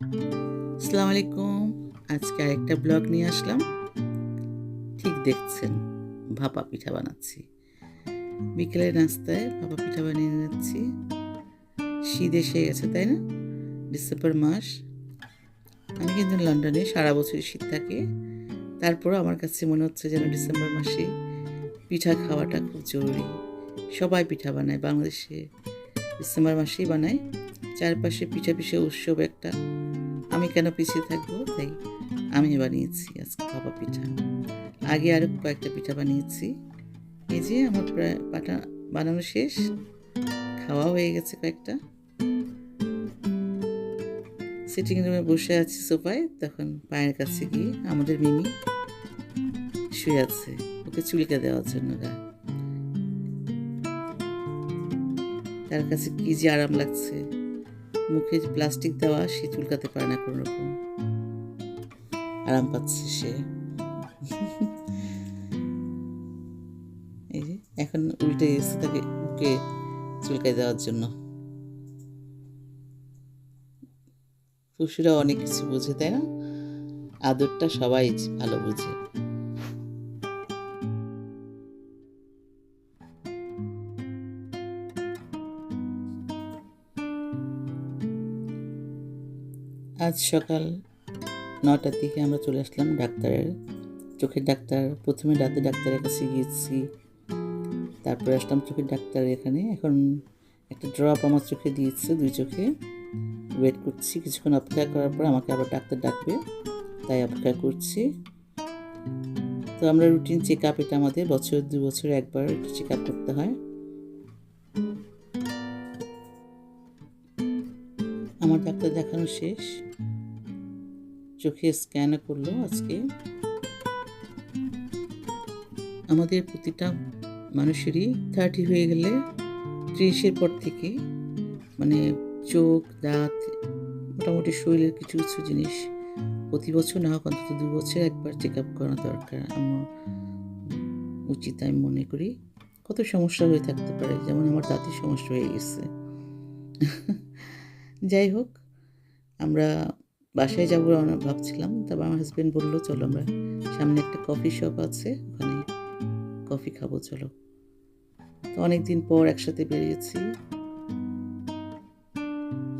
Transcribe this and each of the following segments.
আসসালামু আলাইকুম। আজকে আরেকটা ব্লগ নিয়ে আসলাম। ঠিক দেখছেন, ভাপা পিঠা বানাচ্ছি। বিকেলের নাস্তায় ভাপা পিঠা বানিয়ে যাচ্ছি শীত এসে গেছে, তাই না? ডিসেম্বর মাস। আমি কিন্তু লন্ডনে সারা বছর শীত থাকে। তারপরও আমার কাছে মনে হচ্ছে যেন ডিসেম্বর মাসে পিঠা খাওয়াটা খুব জরুরি। সবাই পিঠা বানায়, বাংলাদেশে ডিসেম্বর মাসেই বানায়। চারপাশে পিঠা পিঠে উৎসব একটা। কেন পিছিয়ে থাকব? তাই আমি বানিয়েছি আজকে ভাপা পিঠা। আগে আরও কয়েকটা পিঠা বানিয়েছি। এই যে আমার প্রায় পাটা বানানো শেষ। খাওয়া হয়ে গেছে কয়েকটা। সিটিং রুমে বসে আছি সোফায়। তখন পায়ের কাছে গিয়ে আমাদের মিমি শুয়ে আছে। ওকে চুলকে দেওয়ার জন্য গা। তার কাছে কি যে আরাম লাগছে। মুখে প্লাস্টিক দেওয়া, সে চুলকাতে পারে না কোনো রকম আরাম পাচ্ছে সে। এই যে, এখন উল্টে গেছে তাকে মুখে চুলকাই দেওয়ার জন্য। পশুরা অনেক কিছু বোঝে, তাই না? আদরটা সবাই ভালো বুঝে। আজ সকাল নটার দিকে আমরা চলে আসলাম ডাক্তারের চোখের ডাক্তার। প্রথমে দাঁতের ডাক্তারের কাছে গিয়েছি, তারপরে আসলাম চোখের ডাক্তার এখানে। এখন একটা ড্রপ আমার চোখে দিয়েছে দুই চোখে। ওয়েট করছি, কিছুক্ষণ অপেক্ষা করার পর আমাকে আবার ডাক্তার ডাকবে, তাই অপেক্ষা করছি। তো আমরা রুটিন চেক আপ এটা আমাদের বছর দু বছরে একবার চেক আপ করতে হয়। আমার ডাক্তার দেখানো শেষ। চোখে স্ক্যানও করল আজকে। আমাদের প্রতিটা মানুষেরই থার্টি হয়ে গেলে ত্রিশের পর থেকে মানে চোখ, দাঁত, মোটামুটি শরীরের কিছু কিছু জিনিস প্রতি বছর না হোক, অন্তত দু বছর একবার চেক আপ করানো দরকার। আমার উচিত আমি মনে করি, কত সমস্যা হয়ে থাকতে পারে, যেমন আমার দাঁতের সমস্যা হয়ে গেছে। যাই হোক, আমরা বাসায় যাব ভাবছিলাম তারপর আমার হাজব্যান্ড বলল, চলো আমরা সামনে একটা কফি শপ আছে, ওখানে কফি খাব, চলো। তো অনেক দিন পর একসাথে বেরিয়েছি।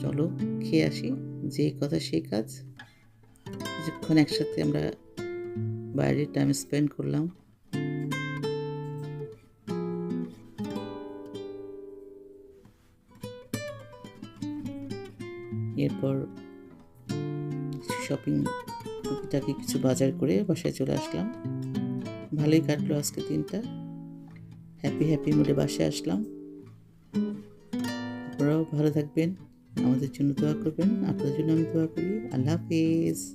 চলো খেয়ে আসি, যে কথা সেই কাজ। কিছুক্ষণ একসাথে আমরা বাইরে টাইম স্পেন্ড করলাম। এরপর শপিং টুকিটাকি কিছু বাজার করে বাসায় চলে আসলাম। ভালোই কাটলো আজকে দিনটা। হ্যাপি হ্যাপি মুডে বাসায় আসলাম। আপনারাও ভালো থাকবেন। আমাদের জন্য দোয়া করবেন। আপনার জন্য আমি দোয়া করি। আল্লাহ হাফিজ।